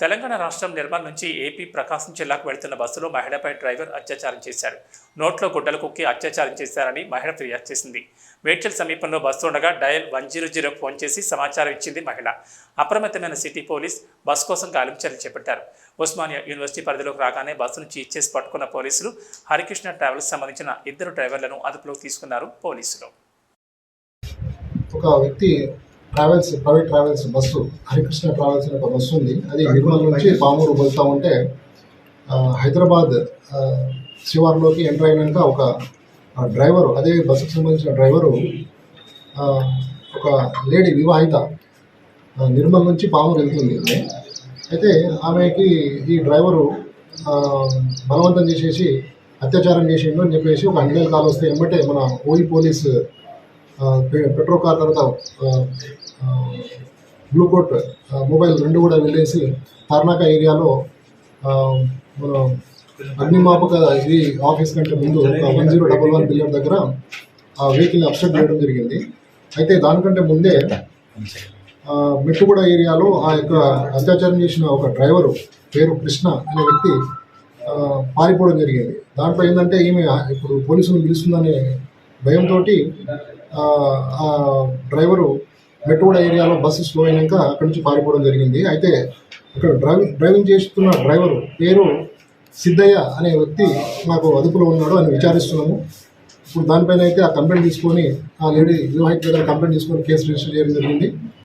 తెలంగాణ రాష్ట్రం నిర్మల్ నుంచి ఏపీ ప్రకాశం జిల్లాకు వెళ్తున్న బస్సులో మహిళపై డ్రైవర్ అత్యాచారం చేశారు. నోట్లో గుడ్డలు కుక్కి అత్యాచారం చేశారని మహిళ ఫిర్యాదు చేసింది. మేడ్చల్ సమీపంలో బస్సు ఉండగా dial one zero zero phone చేసి సమాచారం ఇచ్చింది మహిళ. అప్రమత్తమైన సిటీ పోలీస్ బస్సు కోసం గాలింపు చర్యలు చేపట్టారు. ఉస్మానియా యూనివర్సిటీ పరిధిలోకి రాగానే బస్సును చీజ్ చేసి పట్టుకున్న పోలీసులు హరికృష్ణ ట్రావెల్స్ సంబంధించిన ఇద్దరు డ్రైవర్లను అదుపులోకి తీసుకున్నారు పోలీసులు. ఒక వ్యక్తి travels private travels bus Harikrishna travels అనే ఒక బస్సు ఉంది. అది నిర్మల్ నుంచి పామూరు వెళ్తూ ఉంటే హైదరాబాద్ శివార్లోకి ఎంటర్ అయినాక ఒక డ్రైవరు అదే బస్సుకు సంబంధించిన డ్రైవరు ఒక లేడీ వివాహిత నిర్మల్ నుంచి పామూరు వెళ్తుంది. అయితే ఆమెకి ఈ డ్రైవరు బలవంతం చేసేసి అత్యాచారం చేసిండు అని చెప్పేసి ఒక హండ్రెడ్ కాల్ వస్తే ఎమ్మటే మన ఓయి పోలీస్ పెట్రో కార్ తర్వాత బ్లూకోట్ మొబైల్ రెండు కూడా వెళ్ళేసి తార్నాక ఏరియాలో మన అగ్నిమాపక ఇది ఆఫీస్ కంటే ముందు one zero double one billion దగ్గర ఆ వెహికల్ని అప్సెట్ చేయడం జరిగింది. అయితే దానికంటే ముందే మెట్టుగూడ ఏరియాలో ఆ యొక్క అత్యాచారం చేసిన ఒక డ్రైవరు పేరు కృష్ణ అనే వ్యక్తి పారిపోవడం జరిగింది. దాంట్లో ఏంటంటే ఈమె ఇప్పుడు పోలీసులు పిలుస్తుందనే భయంతో ఆ డ్రైవరు మెట్రోడ్ ఏరియాలో బస్సు స్లో అయినాక అక్కడి నుంచి పారిపోవడం జరిగింది. అయితే ఇక్కడ డ్రైవింగ్ డ్రైవింగ్ చేస్తున్న డ్రైవరు పేరు సిద్ధయ్య అనే వ్యక్తి మాకు అదుపులో ఉన్నాడు అని విచారిస్తున్నాము. ఇప్పుడు దానిపైన అయితే ఆ కంప్లైంట్ తీసుకొని ఆ లేడీ వివాహిత దగ్గర కంప్లైంట్ తీసుకొని కేసు రిజిస్టర్ చేయడం జరిగింది.